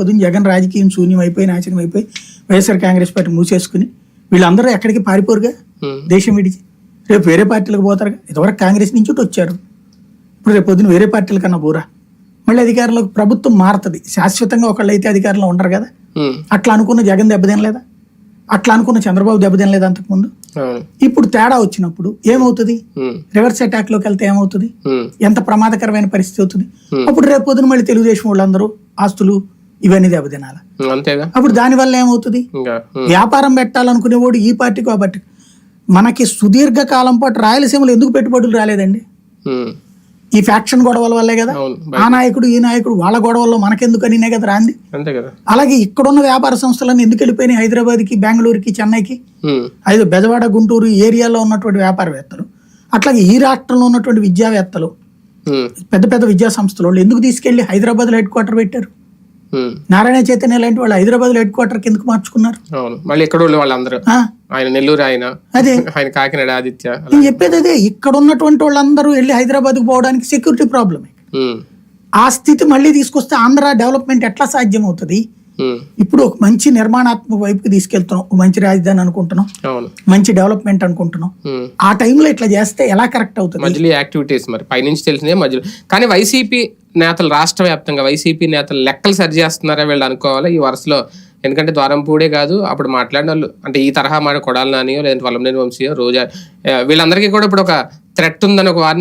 పొద్దున్న జగన్ రాజకీయం శూన్యం అయిపోయి నాశనం అయిపోయి వైఎస్ఆర్ కాంగ్రెస్ పార్టీ మూసేసుకుని వీళ్ళందరూ ఎక్కడికి పారిపోరుగా? దేశం విడిచి. రేపు వేరే పార్టీలకు పోతారు ఇదివరకు కాంగ్రెస్ నుంచి వచ్చారు. ఇప్పుడు రేపు పొద్దున వేరే పార్టీల కన్నా పోరా మళ్ళీ అధికారంలో ప్రభుత్వం మారుతుంది. శాశ్వతంగా ఒకళ్ళు అయితే అధికారంలో ఉండరు కదా? అట్లా అనుకున్న జగన్ దెబ్బతినలేదా? అట్లా అనుకున్న చంద్రబాబు దెబ్బతినలేదా అంతకుముందు? ఇప్పుడు తేడా వచ్చినప్పుడు ఏమవుతుంది? రివర్స్ అటాక్లోకి వెళ్తే ఏమవుతుంది? ఎంత ప్రమాదకరమైన పరిస్థితి అవుతుంది? అప్పుడు రేపు పొద్దున మళ్ళీ తెలుగుదేశం వాళ్ళందరూ ఆస్తులు ఇవన్నీ దెబ్బతినాల అప్పుడు దానివల్ల ఏమవుతుంది? వ్యాపారం పెట్టాలనుకునేవాడు ఈ పార్టీకి ఆ పార్టీకి మనకి సుదీర్ఘ కాలం పాటు రాయలసీమలో ఎందుకు పెట్టుబడులు రాలేదండి? ఈ ఫ్యాక్షన్ గొడవల వల్లే కదా? ఆ నాయకుడు ఈ నాయకుడు వాళ్ళ గొడవల్లో మనకెందుకు అనినే కదా రాంది. అలాగే ఇక్కడున్న వ్యాపార సంస్థలన్నీ ఎందుకు వెళ్ళిపోయినాయి? హైదరాబాద్కి బెంగళూరుకి చెన్నైకి? ఐదు బెజవాడ గుంటూరు ఈ ఏరియాలో ఉన్నటువంటి వ్యాపారవేత్తలు. అట్లాగే ఈ రాష్ట్రంలో ఉన్నటువంటి విద్యావేత్తలు. పెద్ద పెద్ద విద్యా సంస్థలు వాళ్ళు ఎందుకు తీసుకెళ్ళి హైదరాబాద్లో హెడ్ క్వార్టర్ పెట్టారు? నారాయణ చైతన్య లాంటి వాళ్ళు హైదరాబాద్లో హెడ్ క్వార్టర్ ఎందుకు మార్చుకున్నారు. అవును. మళ్ళీ ఇక్కడ వాళ్ళు వాళ్ళందరూ. ఆయన నెల్లూరు ఆయన. అదే. ఆయన కాకినాడ ఆదిత్య. నేను చెప్పేది అదే. ఇక్కడ ఉన్నటువంటి వాళ్ళందరూ వెళ్ళి హైదరాబాద్కు పోవడానికి సెక్యూరిటీ ప్రాబ్లమే ఆ స్థితి మళ్ళీ తీసుకొస్తే ఆంధ్ర డెవలప్మెంట్ ఎట్లా సాధ్యమవుతుంది? ఉమ్, ఇప్పుడు ఒక మంచి నిర్మాణాత్మక వైపుకి తీసుకెళ్తున్నాం మంచి రాజధాని అనుకుంటున్నాం అవును. మంచి డెవలప్మెంట్ అనుకుంటున్నాం. ఆ టైంలో ఇట్లా చేస్తే ఎలా కరెక్ట్ అవుతుంది? మధ్యలో యాక్టివిటీస్ మరి పైనుంచి తెలిసినాయి మధ్యలో. కానీ వైసీపీ నేతలు రాష్ట్ర వ్యాప్తంగా వైసీపీ నేతలు లెక్కలు సరి చేస్తున్నారా వీళ్ళు అనుకోవాలి ఈ వరుసలో? ఎందుకంటే ద్వారంపూడే కాదు అప్పుడు మాట్లాడిన వాళ్ళు అంటే ఈ తరహా మాట కొడాలి నానియో లేదంటే వల్లమనేని వంశీయో రోజా వీళ్ళందరికీ కూడా ఇప్పుడు ఒక థ్రెట్ ఉందని ఒక వారిని